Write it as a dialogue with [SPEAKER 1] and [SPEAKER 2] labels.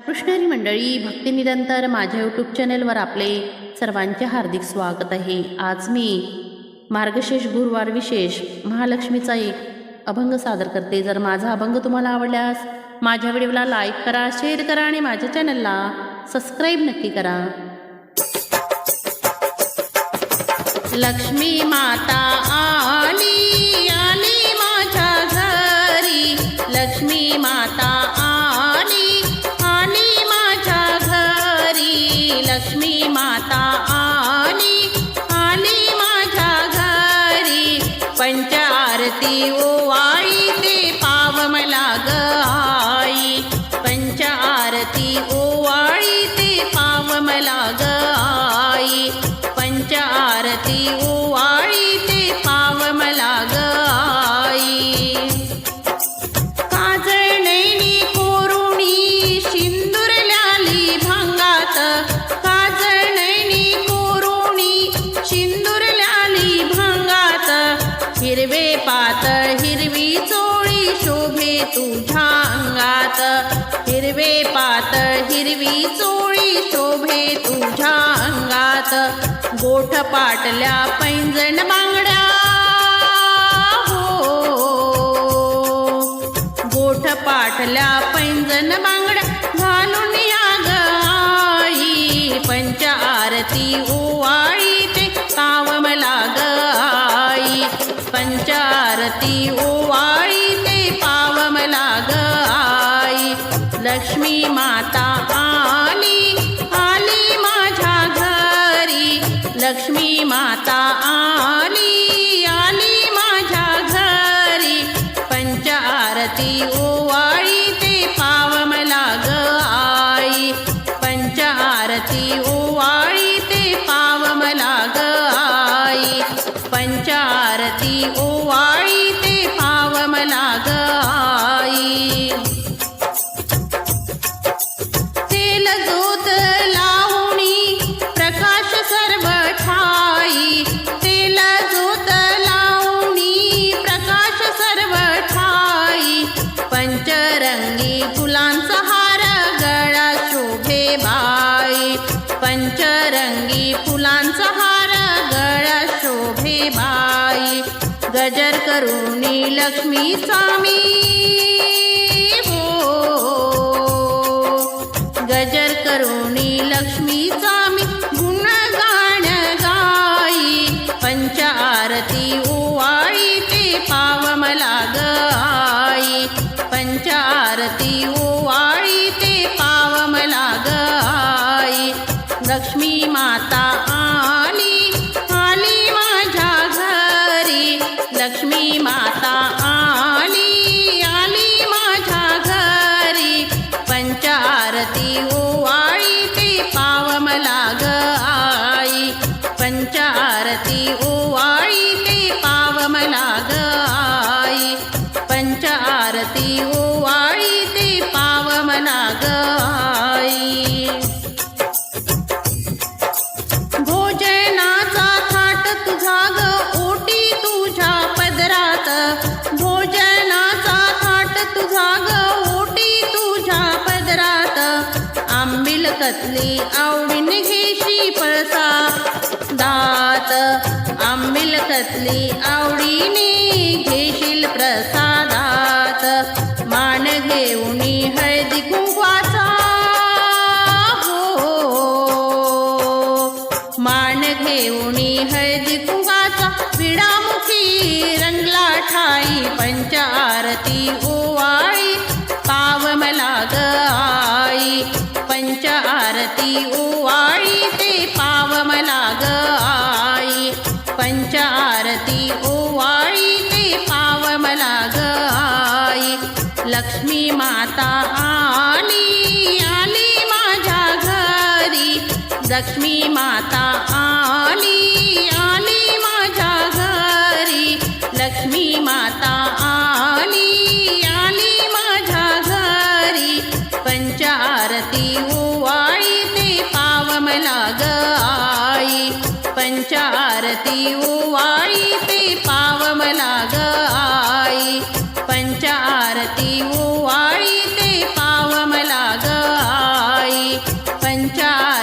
[SPEAKER 1] कृष्णरी मंडळी भक्ती निरंतर माझ्या यूट्यूब चॅनलवर आपले सर्वांचे हार्दिक स्वागत आहे. आज मी मार्गशीर्ष गुरुवार विशेष महालक्ष्मीचा एक अभंग सादर करते. जर माझा अभंग तुम्हाला आवडल्यास माझ्या व्हिडिओला लाईक करा शेअर करा आणि माझ्या चॅनलला सबस्क्राईब नक्की करा. लक्ष्मी माता आ आरती ओ आई ते पाव मला ग हिरवे पातळ हिरवी चोळी शोभे तुझ्या अंगात. हिरवे पातळ हिरवी चोळी शोभे तुझ्या अंगात. गोठ पाटल्या पैंजण बांगड्या हो. गोठ पाटल्या पैंजण बांगड्या घालून या ग पंच आरती ओवाळी ते कावमला ती ओवाळी ते पावम लाग ग आई. लक्ष्मी माता आली आली माझ्या घरी. लक्ष्मी माता आली आली माझ्या घरी. पंचारती ओवाळी ते पावम लाग ग आई पंचारती ओवाळी ते पावम मला ग आई पंचारती ओ रंगी फुलांचा हार गळा शोभे बाई. पंचरंगी फुलांचा हार गळा शोभे बाई. गजर करुणी लक्ष्मी स्वामी. हो, हो, हो. गजर करुणी लक्ष्मीचा स्वामी. पंचारती ओवाळी हो ते पावम मला ग आई लक्ष्मी माता आली आली माझ्या घरी. लक्ष्मी माता आली आली माझ्या घरी. पंचारती हो ओवाळी ते पाव मला ग आई पंचारती ओवाळी ते पावम लाग ग आई पंचारती हो आंबिल कतली आवडीन घेशी पळसा. दात आंबिल कतली आवडीने घेशील प्रसादात. मान घेऊन हळदी कुंकवाचा. हो, हो, हो. मान घेऊन हळदी कुंकाचा विडामुखी रंगला ठाई पंचारती ओवाळी पंचारती ओवाळी ते पावमला ग आई. पंचारती ओवाळी ते पावमला ग आई. लक्ष्मी माता आली आली माझ्या घरी. लक्ष्मी माता आली आली चा